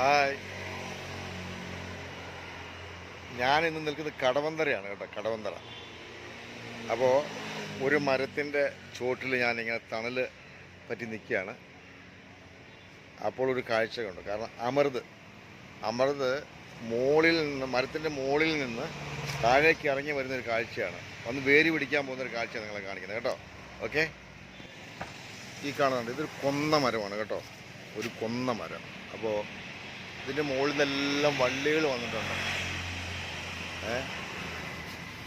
Hi. ഞാൻ ഇന്ന് നിൽക്കുന്നത് കടവന്തരയാണ് കേട്ടോ കടവന്തര അപ്പോൾ ഒരു മരത്തിന്റെ ചുവട്ടിൽ ഞാനിങ്ങനെ തണൽ പറ്റി നിൽക്കുകയാണ്. അപ്പോൾ ഒരു കാഴ്ച കണ്ടു കാരണം അമൃത് അമൃത് മോളിൽ നിന്ന് മരത്തിന്റെ മോളിൽ നിന്ന് താഴേക്ക് ഇറങ്ങി വരുന്നൊരു കാഴ്ചയാണ്. ഒന്ന് വേരി പിടിക്കാൻ പോകുന്നൊരു കാഴ്ച നിങ്ങളെ കാണിക്കുന്നത് കേട്ടോ. ഓക്കെ? ഈ കാണുന്നുണ്ട്. ഇതൊരു കൊന്ന മരമാണ് കേട്ടോ. ഒരു കൊന്ന മരം. അപ്പോൾ ഇതിന്റെ മുകളിൽ നിന്നെല്ലാം വള്ളികൾ വന്നിട്ടുണ്ട്. ഏ?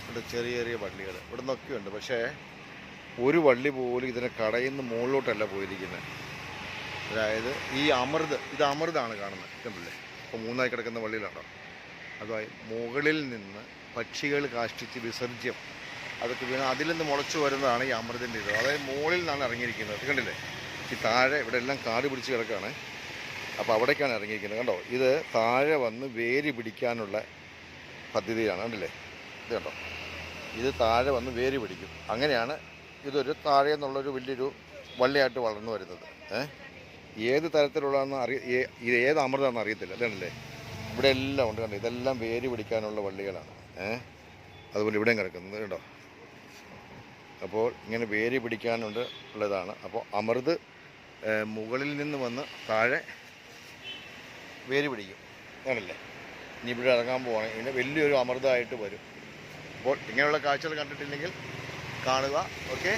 ഇവിടെ ചെറിയ ചെറിയ വള്ളികൾ. ഇവിടെ നിന്നൊക്കെയുണ്ട് പക്ഷേ ഒരു വള്ളി പോലും ഇതിനെ കടയിൽ നിന്ന് മുകളിലോട്ടല്ല പോയിരിക്കുന്നത്. അതായത് ഈ അമൃത് ഇത് അമൃതാണ് കാണുന്നത്. കണ്ടില്ലേ ഇപ്പോൾ മൂന്നായി കിടക്കുന്ന വള്ളിയിലുണ്ടോ അതായത് മുകളിൽ നിന്ന് പക്ഷികൾ കാഷ്ടിച്ച് വിസർജ്യം അതൊക്കെ വീണ് അതിൽ നിന്ന് മുളച്ചു വരുന്നതാണ് ഈ അമൃതിന്റെ ഇത്. അതായത് മുകളിൽ നിന്നാണ് ഇറങ്ങിയിരിക്കുന്നത്. കണ്ടില്ലേ? ഈ താഴെ ഇവിടെ എല്ലാം കാട് പിടിച്ച് കിടക്കുകയാണ്. അപ്പോൾ അവിടേക്കാണ് ഇറങ്ങിയിരിക്കുന്നത്. കണ്ടോ? ഇത് താഴെ വന്ന് വേര് പിടിക്കാനുള്ള പദ്ധതിയാണ്. കണ്ടില്ലേ? ഇത് കണ്ടോ? ഇത് താഴെ വന്ന് വേര് പിടിക്കും. അങ്ങനെയാണ് ഇതൊരു താഴെ എന്നുള്ളൊരു വലിയൊരു വള്ളിയായിട്ട് വളർന്നു വരുന്നത്. ഏത് തരത്തിലുള്ളതെന്ന് അറിയ ഇത് ഏത് അമൃതമാണെന്ന് അറിയത്തില്ല. അതാണല്ലേ ഇവിടെ എല്ലാം ഉണ്ട്. കണ്ടോ? ഇതെല്ലാം വേര് പിടിക്കാനുള്ള വള്ളികളാണ്. അതുപോലെ ഇവിടെയും കിടക്കുന്നത്. കേട്ടോ അപ്പോൾ ഇങ്ങനെ വേര് പിടിക്കാനുണ്ട് ഉള്ളതാണ്. അപ്പോൾ അമൃത് മുകളിൽ നിന്ന് വന്ന് താഴെ വേര് പിടിക്കും. ആണല്ലേ? ഇനി ഇവിടെ ഇറങ്ങാൻ പോവാണ്. ഇതിന് വലിയൊരു അമൃതമായിട്ട് വരും. അപ്പോൾ ഇങ്ങനെയുള്ള കാഴ്ചകൾ കണ്ടിട്ടില്ലെങ്കിൽ കാണുക ഓക്കെ?